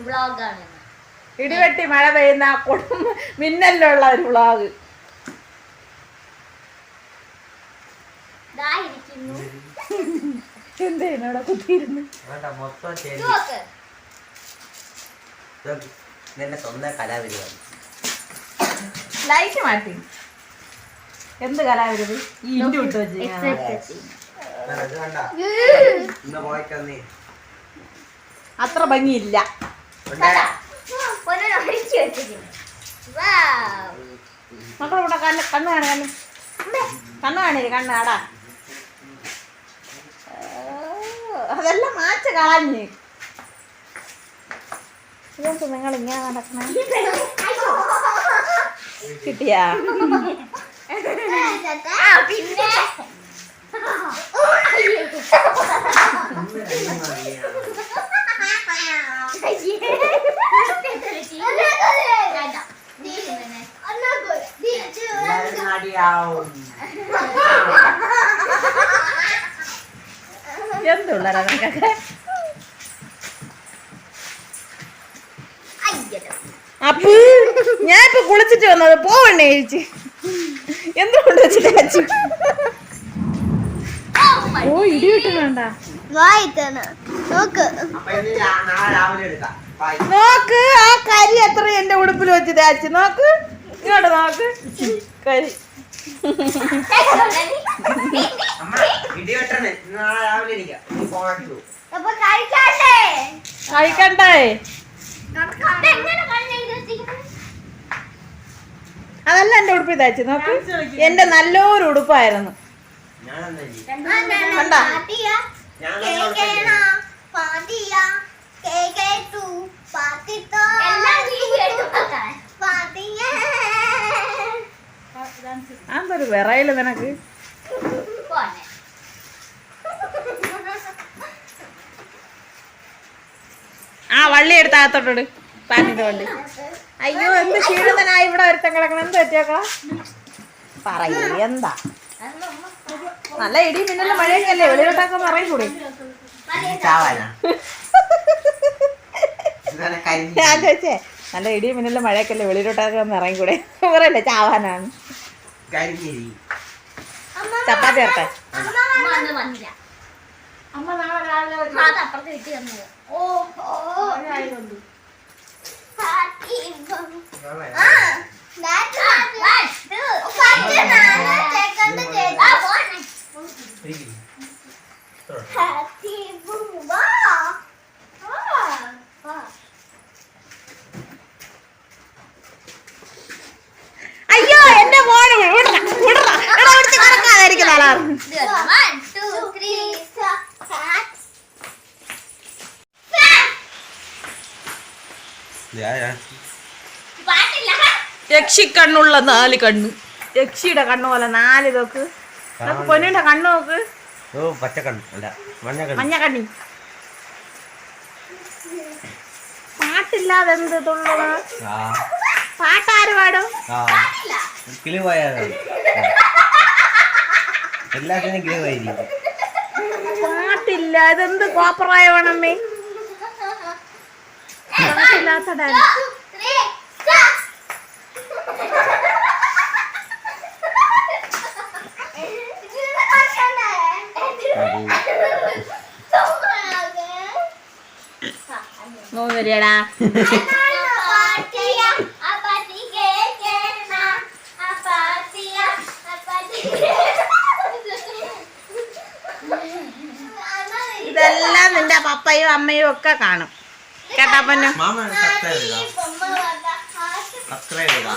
വ്ളോഗാണ് ഇടിവെട്ടി മഴ പെയ്യുന്ന കൊടും മിന്നലിലുള്ള ഒരു വ്ലോഗ് ഇതായിരിക്കുന്നു എന്തേനു അവിടെ കുത്തിയിരുന്നു? വേണ്ട മൊത്തം ഇത് ശരി നോക്ക് നിന്റെ സ്വന്തം കലാപരിപാടി ലൈറ്റ് മാറ്റി. എന്ത് കലാവിരുത്? ഈ ഇൻഡു വിട്ട് വെച്ച് അത്ര ഭംഗിയില്ല. മക്കളെ ഇവിടെ കണ്ണ് കണ്ണ് കാണു കണ്ണ്. കണ്ണ് കാണില്ല കണ്ണ് ആടാ. അതെല്ലാം മാച്ച് കളഞ്ഞ്. ഇതെന്ത് നിങ്ങൾ ഇങ്ങനെ നടക്കണ? കിട്ടിയാ? ആ, പിന്നെ? എല്ലാവരും എന്തുള്ള നിനക്കൊക്കെ അപ്പ് ഞാൻ ഇപ്പൊ കുളിച്ചിട്ട് വന്നത് പോവണ്ണേ ചേച്ചി. എന്തുകൊണ്ട് വെച്ചിട്ട് ഓ ഇടി കിട്ടുന്നുണ്ടാ നോക്ക്. അപ്പൊ ഇന്ന് രാ- നാളെ രാവിലെ എടുക്കാം. ബൈ. നോക്ക് ആ കരി എത്ര എന്റെ ഉടുപ്പിൽ വെച്ച് തേച്ച് നോക്ക്. ഇങ്ങോട്ട് നോക്ക്. കരി. അതല്ല എന്റെ ഉടുപ്പ് ഇതാച്ചു നോക്ക് എന്റെ നല്ലൊരു ഉടുപ്പായിരുന്നു? കണ്ടാ? ഉടുപ്പില്ലേ? അതൊരു വിറയില്ല നിനക്ക്? ആ വള്ളി എടുത്ത് അകത്തോട്ടോട്. പാനിന്റെ വള്ളി അയ്യോ എന്ത് ക്ഷീണിതനാ ഇവിടെ ഒരുത്തം കിടക്കണം. എന്ത് പറ്റിയേക്കാ? പറയൂ എന്താ? നല്ല ഇടി മിന്നലും മഴയൊക്കെ അല്ലേ വെളിയിലോട്ടൊക്കെ പറയും കൂടി ഞാൻ ചോദിച്ചേ നല്ല ഇടിയും മിന്നലും മഴയൊക്കെ അല്ലേ വെളിയിലോട്ടൊക്കെ ഒന്ന് ഇറങ്ങിക്കൂടെ? പറയല്ലേ ചാവാനാണ്. കരിഞ്ഞിരി. ചപ്പാത്തി വന്നില്ല. അമ്മ നാളെ രാവിലെ പാട്ടില്ല യക്ഷി കണ്ണുള്ള നാല് കണ്ണ്. യക്ഷിയുടെ കണ്ണ് പോലെ നാല് നോക്ക് പൊന്നിന്റെ കണ്ണ് നോക്ക്. ഓ പച്ചക്കണ്ണ് അല്ല മഞ്ഞക്കണ്ണ് മഞ്ഞ കണ്ണി. പാട്ടില്ലാതെ എന്ത് തുള്ളത് ആ. പാട്ടാര് പാടും? എല്ലാത്തിനും ഗ്രഹമായിരിക്കും പാട്ടില്ല ഇതെന്ത് കോപ്പറായ വേണമേ പാട്ടില്ലാത്ത ഡാൻസ് three, പപ്പയും അമ്മയും ഒക്കെ കാണും. കേട്ടാ പൊന്നു? സബ്സ്ക്രൈബ് ചെയ്താ?